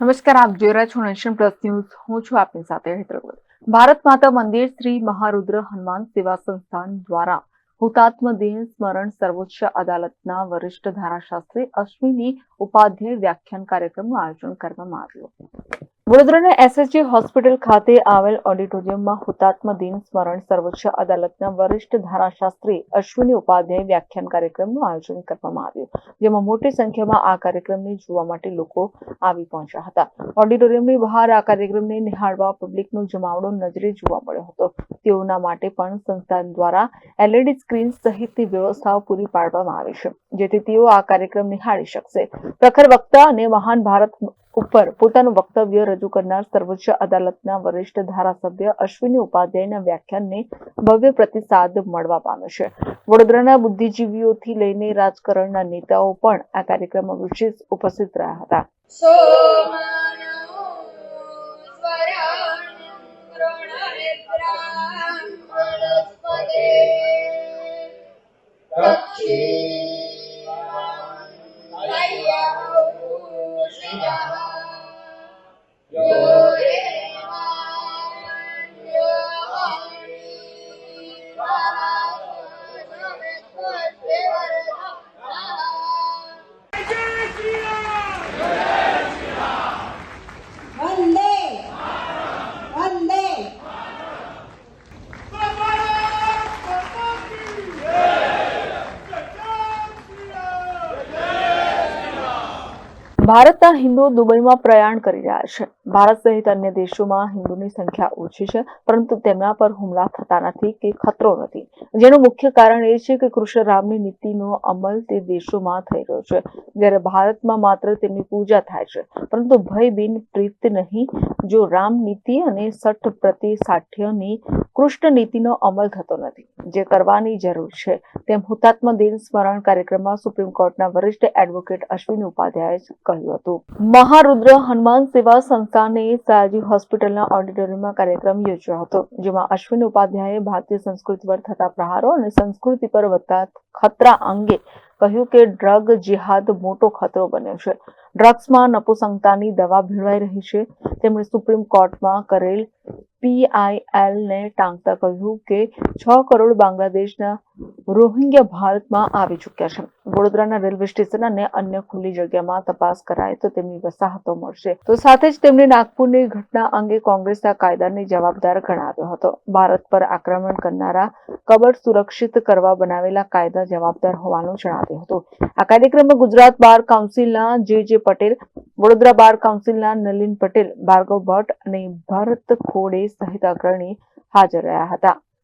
નમસ્કાર, આપ જોઈ રહ્યા છો નેશન પ્લસ ન્યૂઝ. હું છું આપની સાથે હૈદરાબાદ. ભારત માતા મંદિર શ્રી મહારુદ્ર હનુમાન સેવા સંસ્થાન દ્વારા હુતાત્મ દિન સ્મરણ સર્વોચ્ચ અદાલતના વરિષ્ઠ ધારાશાસ્ત્રી અશ્વિની ઉપાધ્યાય વ્યાખ્યાન કાર્યક્રમનું આયોજન કરવામાં આવ્યું. વડોદરાના એસએચજી હોસ્પિટલ ખાતે આવેલ ઓડિટોરિયમમાં હુતાત્મ દિન સ્મરણ સર્વોચ્ચ અદાલતના વરિષ્ઠ ધારાશાસ્ત્રી અશ્વિની ઉપાધ્યાય વ્યાખ્યાન કાર્યક્રમનું આયોજન કરવામાં આવ્યું, જેમાં મોટી સંખ્યામાં આ કાર્યક્રમને જોવા માટે લોકો આવી પહોંચ્યા હતા. ઓડિટોરિયમની બહાર આ કાર્યક્રમને નિહાળવા પબ્લિકનો જમાવડો નજરે જોવા મળ્યો હતો. તેઓના માટે પણ સંસ્થાન દ્વારા એલઈડી સ્ક્રીન સહિતની વ્યવસ્થાઓ પૂરી પાડવામાં આવી છે, જેથી તેઓ આ કાર્યક્રમ નિહાળી શકશે. પ્રખર વક્તા અને મહાન ભારત ઉપર પોતાનું વક્તવ્ય રજૂ કરનાર સર્વોચ્ચ અદાલતના વરિષ્ઠ ધારાસભ્ય અશ્વિની ઉપાધ્યાયના વ્યાખ્યાનને ભવ્ય પ્રતિસાદ મળવા પામ્યો છે. વડોદરાના બુદ્ધિજીવીઓથી લઈને રાજકારણના નેતાઓ પણ આ કાર્યક્રમમાં વિશેષ ઉપસ્થિત રહ્યા હતા. Thank સ્વરાણ્યં ભારતના હિન્દુઓ દુબઈમાં પ્રયાણ કરી રહ્યા છે. ભારત સહિત અન્ય દેશોમાં હિન્દુની સંખ્યા ઓછી છે, પરંતુ તેમના પર હુમલા થતા નથી કે ખતરો નથી. જેનું મુખ્ય કારણ એ છે કે કૃષ્ણ રામની નીતિનો અમલ તે દેશોમાં થઈ રહ્યો છે, જ્યારે ભારતમાં માત્ર તેમની પૂજા થાય છે. પરંતુ ભય બિન પ્રીત નહીં, જો રામ નીતિ અને સઠ પ્રતિ સાઠ્યની કૃષ્ણ નીતિનો અમલ થતો નથી. જે કરવાની જરૂર છે, તેમ હુતાત્મ દિન સ્મરણ કાર્યક્રમમાં સુપ્રીમ કોર્ટના વરિષ્ઠ એડવોકેટ અશ્વિની ઉપાધ્યાયે કહ્યું. હતું. મહારુદ્ર હનુમાન સેવા સંસ્થાને સયાજી હોસ્પિટલના ઓડિટોરિયમમાં કાર્યક્રમ યોજ્યો હતો, જેમાં અશ્વિન ઉપાધ્યાયે ભારતીય સંસ્કૃતિ પર થતા પ્રહારો અને સંસ્કૃતિ પર વધતા ખતરા અંગે કહ્યું કે ડ્રગ જેહાદ મોટો ખતરો બન્યો છે. ડ્રગ્સમાં નપુસંગતાની દવા ભીડવાઈ રહી છે. તેમણે સુપ્રીમ કોર્ટમાં કરેલ પીઆઈએલ ને ટાંકતા કહ્યું કે છ કરોડ બાંગ્લાદેશના રોહિંગ્યા ભારતમાં આવી ચૂક્યા છે. વડોદરાના રેલવે સ્ટેશન અને અન્ય ખુલ્લી જગ્યામાં તપાસ કરાય તો તેમની વસાહતો મળશે. તો સાથે જ તેમણે નાગપુરની ઘટના અંગે કોંગ્રેસના કાયદાને જવાબદાર ગણાવ્યો હતો. ભારત પર આક્રમણ કરનારા કબર સુરક્ષિત કરવા બનાવેલા કાયદા જવાબદાર હોવાનું જણાવ્યું હતું. આ કાર્યક્રમમાં ગુજરાત બાર કાઉન્સિલના જે જે પટેલ, વડોદરા બાર કાઉન્સિલના નલિન પટેલ, ભાર્ગવ ભટ્ટ અને ભરત ખોડે સહિત અગ્રણી હાજર રહ્યા હતા.